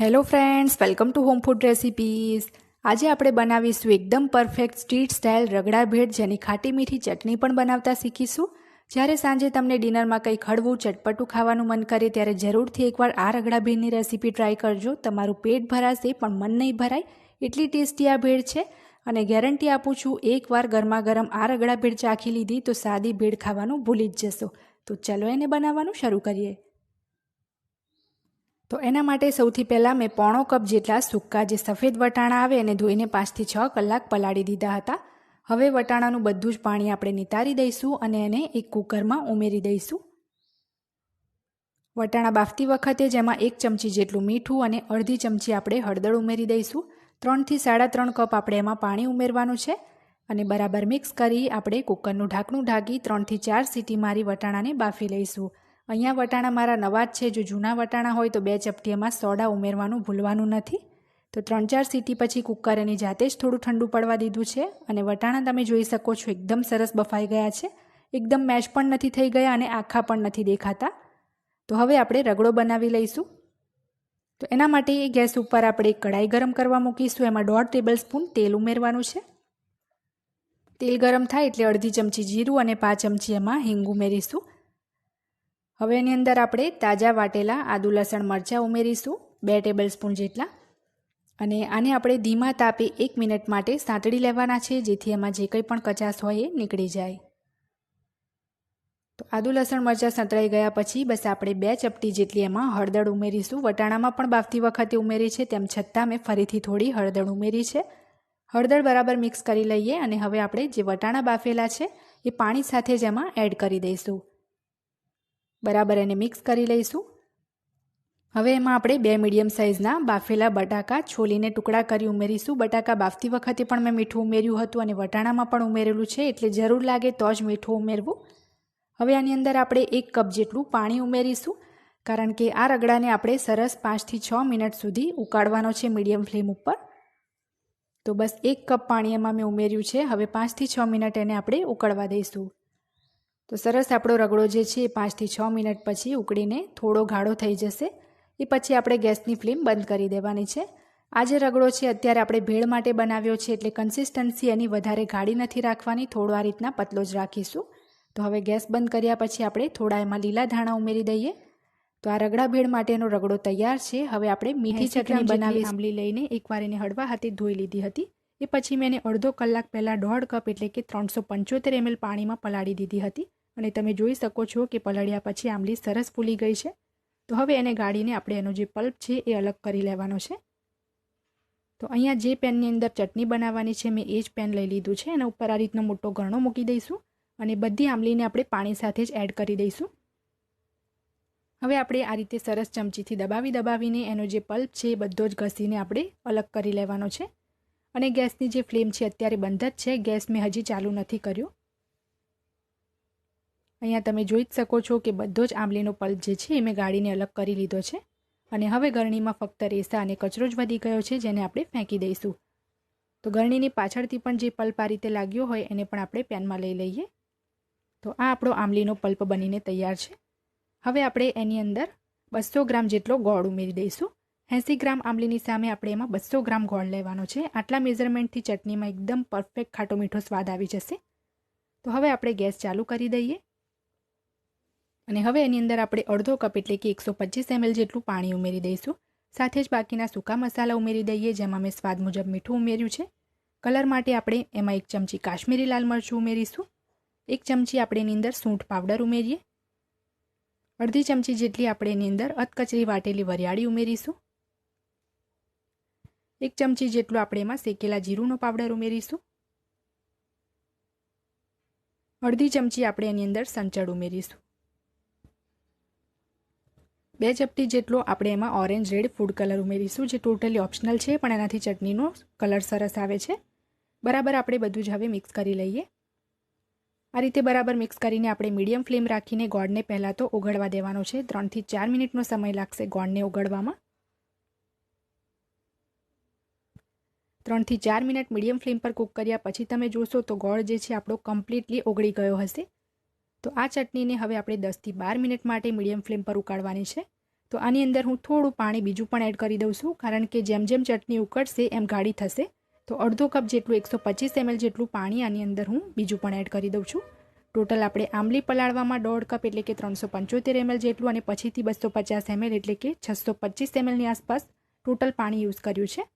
Hello friends welcome to home food recipes આજે આપણે બનાવીશું એકદમ perfect street style ragda bhel, જેની ખાટી મીઠી ચટણી પણ બનાવતા શીખીશું. જ્યારે સાંજે તમને ડિનરમાં કંઈક હળવું, ચટપટું ખાવાનું મન કરે ત્યારે જરૂરથી એકવાર આ રગડા ભેળની રેસીપી ટ્રાય કરજો. તમારું પેટ ભરાશે, પણ મન નહીં ભરાય. એટલી ટેસ્ટી આ ભેળ છે. અને ગેરંટી આપું છું, એકવાર ગરમા ગરમ આ રગડા ભેળ ચાખી લીધી તો સાદી ભેળ ખાવાનું ભૂલી જ જશો. તો ચલો એને બનાવવાનું શરૂ કરીએ. તો એના માટે સૌથી પહેલાં મેં પોણો કપ જેટલા સૂકા જે સફેદ વટાણા આવે એને ધોઈને પાંચથી છ કલાક પલાળી દીધા હતા. હવે વટાણાનું બધું જ પાણી આપણે નિતારી દઈશું અને એને એક કુકરમાં ઉમેરી દઈશું. વટાણા બાફતી વખતે જેમાં એક ચમચી જેટલું મીઠું અને અડધી ચમચી આપણે હળદર ઉમેરી દઈશું. ત્રણથી સાડા ત્રણ કપ આપણે એમાં પાણી ઉમેરવાનું છે અને બરાબર મિક્સ કરી આપણે કુકરનું ઢાંકણું ઢાંકી ત્રણથી ચાર સીટી મારી વટાણાને બાફી લઈશું. અહીંયા વટાણા મારા નવા જ છે. જો જૂના વટાણા હોય તો બે ચપટી એમાં સોડા ઉમેરવાનું ભૂલવાનું નથી. તો ત્રણ ચાર સીટી પછી કુકર એની જાતે જ થોડું ઠંડુ પડવા દીધું છે અને વટાણા તમે જોઈ શકો છો, એકદમ સરસ બફાઈ ગયા છે. એકદમ મેશ પણ નથી થઈ ગયા અને આખા પણ નથી દેખાતા. તો હવે આપણે રગડો બનાવી લઈશું. તો એના માટે ગેસ ઉપર આપણે એક કઢાઈ ગરમ કરવા મૂકીશું. એમાં દોઢ ટેબલ સ્પૂન તેલ ઉમેરવાનું છે. તેલ ગરમ થાય એટલે અડધી ચમચી જીરું અને પાંચ ચમચી એમાં હિંગ ઉમેરીશું. હવે એની અંદર આપણે તાજા વાટેલા આદુ લસણ મરચાં ઉમેરીશું, બે ટેબલ સ્પૂન જેટલા. અને આને આપણે ધીમા તાપે એક મિનિટ માટે સાંતળી લેવાના છે, જેથી એમાં જે કંઈ પણ કચાશ હોય એ નીકળી જાય. તો આદુ લસણ મરચાં સંતળાઈ ગયા પછી બસ આપણે બે ચપટી જેટલી એમાં હળદર ઉમેરીશું. વટાણામાં પણ બાફતી વખતે ઉમેરી છે, તેમ છતાં મેં ફરીથી થોડી હળદર ઉમેરી છે. હળદર બરાબર મિક્સ કરી લઈએ અને હવે આપણે જે વટાણા બાફેલા છે, એ પાણી સાથે જ એમાં એડ કરી દઈશું. બરાબર એને મિક્સ કરી લઈશું. હવે એમાં આપણે બે મીડિયમ સાઇઝના બાફેલા બટાકા છોલીને ટુકડા કરી ઉમેરીશું. બટાકા બાફતી વખતે પણ મેં મીઠું ઉમેર્યું હતું અને વટાણામાં પણ ઉમેરેલું છે, એટલે જરૂર લાગે તો જ મીઠું ઉમેરવું. હવે આની અંદર આપણે એક કપ જેટલું પાણી ઉમેરીશું, કારણ કે આ રગડાને આપણે સરસ પાંચથી છ મિનિટ સુધી ઉકાળવાનો છે મીડિયમ ફ્લેમ ઉપર. તો બસ એક કપ પાણી એમાં મેં ઉમેર્યું છે. હવે પાંચથી છ મિનિટ એને આપણે ઉકળવા દઈશું. તો સરસ આપણો રગડો જે છે એ પાંચથી છ મિનિટ પછી ઉકળીને થોડો ગાઢો થઈ જશે. એ પછી આપણે ગેસની ફ્લેમ બંધ કરી દેવાની છે. આ જે રગડો છે અત્યારે આપણે ભેળ માટે બનાવ્યો છે એટલે કન્સિસ્ટન્સી એની વધારે ગાઢી નથી રાખવાની. થોડો આ રીતના પતલો જ રાખીશું. તો હવે ગેસ બંધ કર્યા પછી આપણે થોડા એમાં લીલા ધાણા ઉમેરી દઈએ. તો આ રગડા ભેળ માટેનો રગડો તૈયાર છે. હવે આપણે મીઠી ચટણી બનાવી આંબલી લઈને એકવાર એને હળવા હાથે ધોઈ લીધી હતી. એ પછી મેં એને અડધો કલાક પહેલાં દોઢ કપ એટલે કે ત્રણસો પંચોતેર એમએલ પાણીમાં પલાળી દીધી હતી. અને તમે જોઈ શકો છો કે પલાળ્યા પછી આંબલી સરસ ફૂલી ગઈ છે. તો હવે એને ગાળીને આપણે એનો જે પલ્પ છે એ અલગ કરી લેવાનો છે. તો અહીંયા જે પેનની અંદર ચટણી બનાવવાની છે મેં એ જ પેન લઈ લીધું છે. એના ઉપર આ રીતનો મોટો ગરણો મૂકી દઈશું. અને બધી આંબલીને આપણે પાણી સાથે જ એડ કરી દઈશું. હવે આપણે આ રીતે સરસ ચમચીથી દબાવી દબાવીને એનો જે પલ્પ છે એ બધો જ ઘસીને આપણે અલગ કરી લેવાનો છે. અને ગેસની જે ફ્લેમ છે અત્યારે બંધ જ છે. ગેસ મેં હજી ચાલુ નથી કર્યો. અહીંયા તમે જોઈ જ શકો છો કે બધો જ આંબલીનો પલ્પ જે છે એ મેં ગાળીને અલગ કરી લીધો છે. અને હવે ગરણીમાં ફક્ત રેસા અને કચરો જ વધી ગયો છે, જેને આપણે ફેંકી દઈશું. તો ગરણીની પાછળથી પણ જે પલ્પ આ રીતે લાગ્યો હોય એને પણ આપણે પેનમાં લઈ લઈએ. તો આ આપણો આંબલીનો પલ્પ બનીને તૈયાર છે. હવે આપણે એની અંદર બસો ગ્રામ જેટલો ગોળ ઉમેરી દઈશું. એંસી ગ્રામ આંબલીની સામે આપણે એમાં બસો ગ્રામ ગોળ લેવાનો છે. આટલા મેઝરમેન્ટથી ચટણીમાં એકદમ પરફેક્ટ ખાટો મીઠો સ્વાદ આવી જશે. તો હવે આપણે ગેસ ચાલુ કરી દઈએ. અને હવે એની અંદર આપણે અડધો કપ એટલે કે એકસો પચીસ એમએલ જેટલું પાણી ઉમેરી દઈશું. સાથે જ બાકીના સૂકા મસાલા ઉમેરી દઈએ, જેમાં મેં સ્વાદ મુજબ મીઠું ઉમેર્યું છે. કલર માટે આપણે એમાં એક ચમચી કાશ્મીરી લાલ મરચું ઉમેરીશું. એક ચમચી આપણે એની અંદર સૂંઠ પાવડર ઉમેરીએ. અડધી ચમચી જેટલી આપણે એની અંદર અધકચરી વાટેલી વરિયાળી ઉમેરીશું. એક ચમચી જેટલું આપણે એમાં શેકેલા જીરુંનો પાવડર ઉમેરીશું. અડધી ચમચી આપણે એની અંદર સંચળ ઉમેરીશું. બે ચપટી જેટલો આપણે એમાં ઓરેન્જ રેડ ફૂડ કલર ઉમેરીશું, જે ટોટલી ઓપ્શનલ છે, પણ એનાથી ચટણીનો કલર સરસ આવે છે. બરાબર આપણે બધું જ હવે મિક્સ કરી લઈએ. આ રીતે બરાબર મિક્સ કરીને આપણે મીડિયમ ફ્લેમ રાખીને ગોળને પહેલાં તો ઓગળવા દેવાનો છે. ત્રણથી ચાર મિનિટનો સમય લાગશે ગોળને ઓગળવામાં. ત્રણથી ચાર મિનિટ મીડિયમ ફ્લેમ પર કૂક કર્યા પછી તમે જોશો તો ગોળ જે છે આપણો કમ્પ્લીટલી ઓગળી ગયો હશે. તો આ ચટણીને હવે આપણે દસથી બાર મિનિટ માટે મીડિયમ ફ્લેમ પર ઉકાળવાની છે. તો આની અંદર હું થોડું પાણી બીજું પણ એડ કરી દઉં છું, કારણ કે જેમ જેમ ચટણી ઉકળશે એમ ગાઢી થશે. તો અડધો કપ જેટલું એકસો પચીસ એમએલ જેટલું પાણી આની અંદર હું બીજું પણ એડ કરી દઉં છું. ટોટલ આપણે આંબલી પલાળવામાં દોઢ કપ એટલે કે ત્રણસો પંચોતેર એમએલ જેટલું અને પછીથી બસો પચાસ એમએલ એટલે કે છસો પચીસ એમએલની આસપાસ ટોટલ પાણી યુઝ કર્યું છે.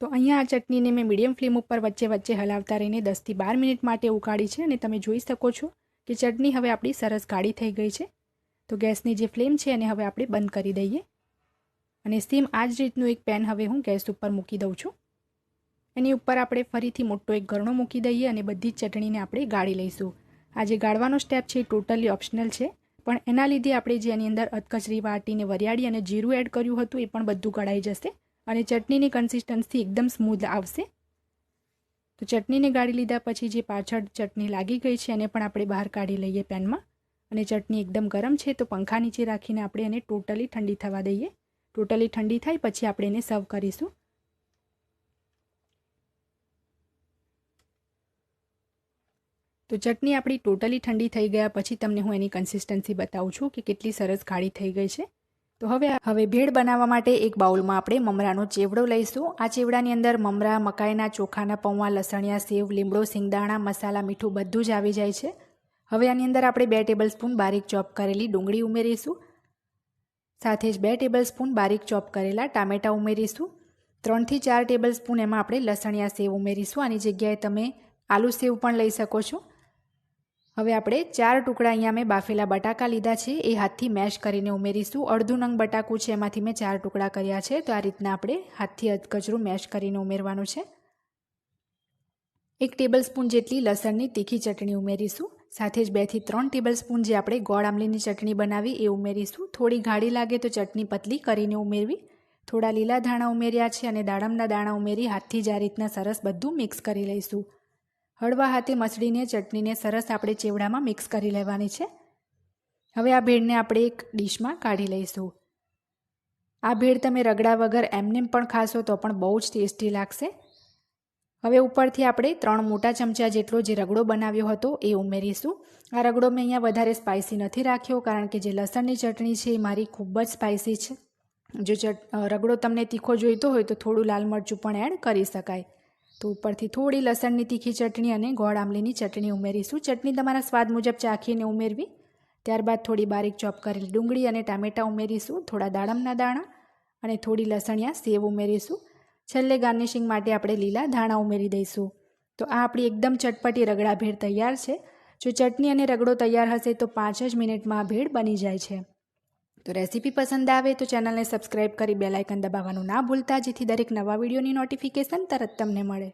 તો અહીંયા આ ચટણીને મેં મીડિયમ ફ્લેમ ઉપર વચ્ચે વચ્ચે હલાવતા રહીને દસથી બાર મિનિટ માટે ઉકાળી છે અને તમે જોઈ શકો છો કે ચટણી હવે આપણી સરસ ગાળી થઈ ગઈ છે. તો ગેસની જે ફ્લેમ છે એને હવે આપણે બંધ કરી દઈએ. અને સેમ આ જ રીતનું એક પેન હવે હું ગેસ ઉપર મૂકી દઉં છું. એની ઉપર આપણે ફરીથી મોટો એક ગરણો મૂકી દઈએ અને બધી જ ચટણીને આપણે ગાળી લઈશું. આ જે ગાળવાનો સ્ટેપ છે એ ટોટલી ઓપ્શનલ છે. પણ એના લીધે આપણે જે એની અંદર અધકચરી વાટીને વરિયાળી અને જીરું એડ કર્યું હતું એ પણ બધું ગળાઈ જશે. અને ચટણીની કન્સિસ્ટન્સી એકદમ સ્મૂધ આવશે. તો ચટણીને ગાળી લીધા પછી જે પાછળ ચટણી લાગી ગઈ છે એને પણ આપણે બહાર કાઢી લઈએ પેનમાં. અને ચટણી એકદમ ગરમ છે તો પંખા નીચે રાખીને આપણે એને ટોટલી ઠંડી થવા દઈએ. ટોટલી ઠંડી થાય પછી આપણે એને સર્વ કરીશું. તો ચટણી આપણી ટોટલી ઠંડી થઈ ગયા પછી તમને હું એની કન્સિસ્ટન્સી બતાવું છું કે કેટલી સરસ ગાળી થઈ ગઈ છે. તો હવે હવે ભેળ બનાવવા માટે એક બાઉલમાં આપણે મમરાનો ચેવડો લઈશું. આ ચેવડાની અંદર મમરા, મકાઈના ચોખાના પૌવા, લસણિયા, સેવ લીમડો સિંગદાણા, મસાલા, મીઠું બધું જ આવી જાય છે. હવે આની અંદર આપણે બે ટેબલ સ્પૂન બારીક ચોપ કરેલી ડુંગળી ઉમેરીશું. સાથે જ બે ટેબલ સ્પૂન બારીક ચોપ કરેલા ટામેટાં ઉમેરીશું. ત્રણથી ચાર ટેબલ સ્પૂન એમાં આપણે લસણિયા, સેવ ઉમેરીશું. આની જગ્યાએ તમે આલુ સેવ પણ લઈ શકો છો. હવે આપણે ચાર ટુકડા અહીંયા મેં બાફેલા બટાકા લીધા છે. એ હાથથી મેશ કરીને ઉમેરીશું. અડધું નંગ બટાકું છે, એમાંથી મેં ચાર ટુકડા કર્યા છે. તો આ રીતના આપણે હાથથી અધકચરું મેશ કરીને ઉમેરવાનું છે. એક ટેબલ સ્પૂન જેટલી લસણની તીખી ચટણી ઉમેરીશું. સાથે જ બેથી ત્રણ ટેબલ સ્પૂન જે આપણે ગોળ આમલીની ચટણી બનાવી એ ઉમેરીશું. થોડી ગાળી લાગે તો ચટણી પતલી કરીને ઉમેરવી. થોડા લીલા ધાણા ઉમેર્યા છે અને દાડમના દાણા ઉમેરી હાથથી જ આ રીતના સરસ બધું મિક્સ કરી લઈશું. હળવા હાથે મસળીને, ચટણીને સરસ આપણે ચેવડામાં મિક્સ કરી લેવાની છે. હવે આ ભેળને આપણે એક ડીશમાં કાઢી લઈશું. આ ભેળ તમે રગડા વગર એમનેમ પણ ખાશો તો પણ બહુ જ ટેસ્ટી લાગશે. હવે ઉપરથી આપણે ત્રણ મોટા ચમચા જેટલો જે રગડો બનાવ્યો હતો એ ઉમેરીશું. આ રગડો મેં અહીંયા વધારે સ્પાઇસી નથી રાખ્યો કારણ કે જે લસણની ચટણી છે એ મારી ખૂબ જ સ્પાઇસી છે. જો ચટ, રગડો તમને તીખો જોઈતો હોય તો થોડું લાલ મરચું પણ એડ કરી શકાય. તો ઉપરથી થોડી લસણની તીખી ચટણી અને ગોળ આંબલીની ચટણી ઉમેરીશું. ચટણી તમારા સ્વાદ મુજબ ચાખીને ઉમેરવી. ત્યારબાદ થોડી બારીક ચોપ કરેલી ડુંગળી અને ટામેટાં ઉમેરીશું. થોડા દાડમના દાણા અને થોડી લસણિયા સેવ ઉમેરીશું. છેલ્લે ગાર્નિશિંગ માટે આપણે લીલા ધાણા ઉમેરી દઈશું. તો આ આપણી એકદમ ચટપટી રગડા ભેળ તૈયાર છે. જો ચટણી અને રગડો તૈયાર હશે તો પાંચ જ મિનિટમાં ભેળ બની જાય છે. તો રેસીપી પસંદ આવે તો ચેનલને સબસ્ક્રાઈબ કરી બેલાઇકન દબાવવાનું ના ભૂલતા, જેથી દરેક નવા વિડીયોની નોટિફિકેશન તરત તમને મળે.